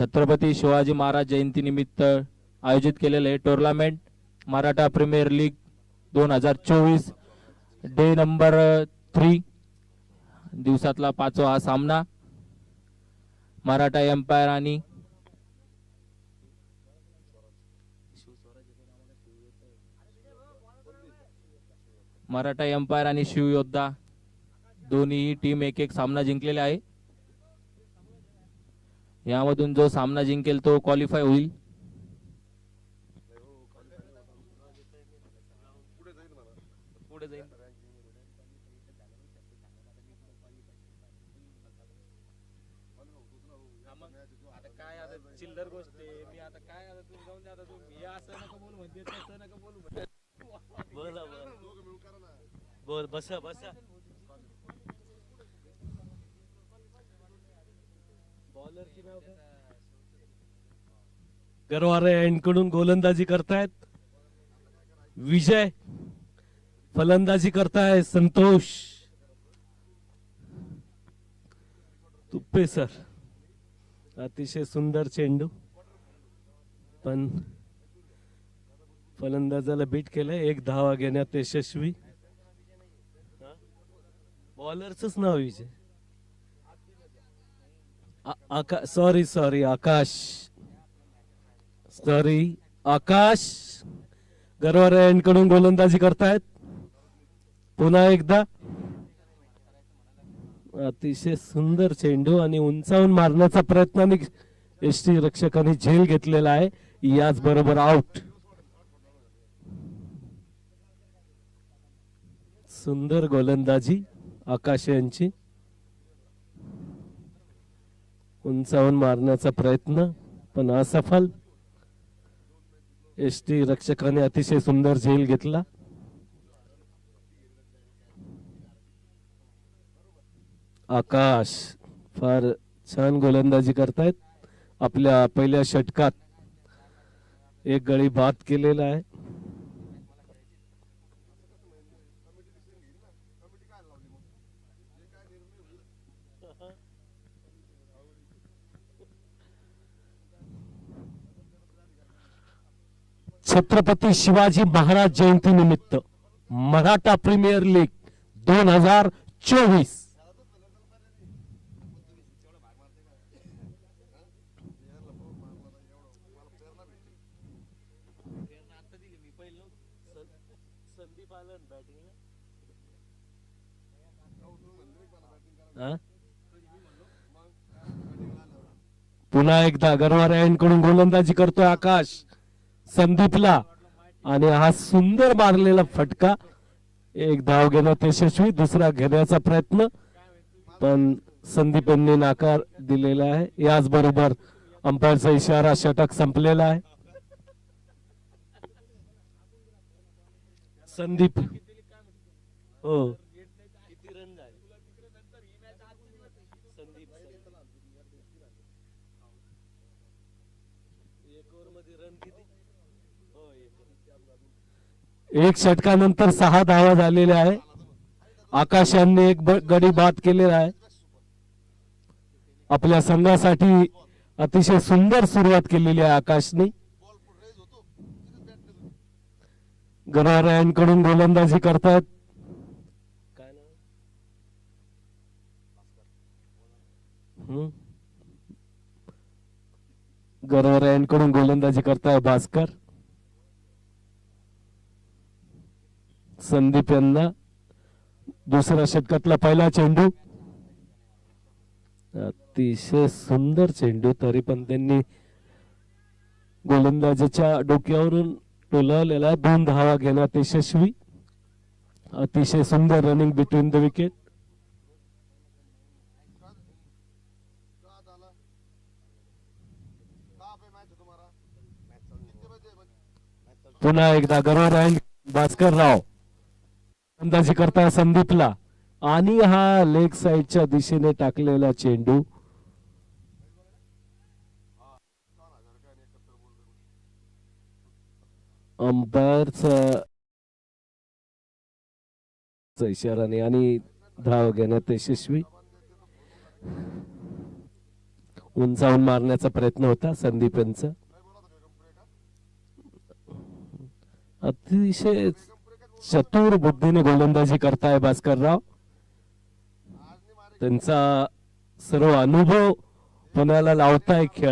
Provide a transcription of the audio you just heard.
छत्रपती शिवाजी महाराज जयंतीनिमित्त आयोजित केलेले टुर्नामेंट मराठा प्रीमियर लीग दोन हजार चोवीस डे नंबर थ्री दिवसातला पाचवा हा सामना. मराठा एम्पायर आणि मराठा एम्पायर आणि शिवयोद्धा दोन्ही टीम एक एक सामना जिंकलेला आहे. यामधून जो सामना जिंकेल तो क्वालिफाय होईल. पुढे जाईल. आता हो गरवारे यांकडून गोलंदाजी करतायत. विजय फलंदाजी करताय संतोष. तुप्पे सर. अतिशय सुंदर चेंडू. पण फलंदाजाला बीट केलंय. एक धावा घेण्यात यशस्वी. बॉलरच नाव विजय. आका sorry sorry Akash. Sorry Akash. Garware यांकडून गोलंदाजी करतायत. पुन्हा एकदा. अतिशय सुंदर चेंडू आणि उंचावून मारण्याचा प्रयत्न एस टी रक्षकांनी झेल घेतलेला आहे. याच बरोबर आउट सुंदर गोलंदाजी आकाश यांची. उंचावून मारण्याचा प्रयत्न पण असफल एस टी रक्षकाने अतिशय सुंदर झेल घेतला. आकाश फार छान गोलंदाजी करतायत. आपल्या पहिल्या षटकात एक गळी बाद केलेला आहे. छत्रपती शिवाजी महाराज जयंती निमित्त मराठा प्रीमियर लीग दोन हजार चोवीस. पुन्हा एकदा गरवारे यांकडून गोलंदाजी करतोय आकाश. संदीपला. आणि हा सुंदर मारलेला फटका. एक धाव घेण्यात यशस्वी दुसरा घेण्याचा प्रयत्न. पण संदीप यांनी नाकार दिलेला आहे. याच बरोबर अंपायरचा इशारा षटक संपलेला आहे. संदीप. हो. रन संदीप एक षटकानंतर सहा धावा झालेल्या आहे. आकाश यांनी एक गडी बाद केलेला आहे. आपल्या संघासाठी अतिशय सुंदर सुरुवात केलेली आहे आकाशने. गरवारे गोलंदाजी करतायत. काय गोलंदाजी करताय भास्कर. संदीप यांना दुसऱ्या षटकातला पहिला चेंडू. अतिशय सुंदर चेंडू तरी पण त्यांनी गोलंदाजाच्या डोक्यावरून टोलावलेला दोन धावा घेण्यात यशस्वी अतिशय सुंदर रनिंग बिटवीन द विकेट पुन्हा एकदा गरोर अँड भास्कर राव अंदाजी करता संदीपला. आणि हा लेग साईडच्या दिशेने टाकलेला चेंडू. अंपायरचा इशाराने आणि धाव घेण्यात यशस्वी. उंचावून मारण्याचा प्रयत्न होता संदीप यांचा. अतिशय चतुर बुद्धीने गोलंदाजी करताय भास्करराव. त्यांचा सर्व अनुभव पुण्याला लावताय खेळा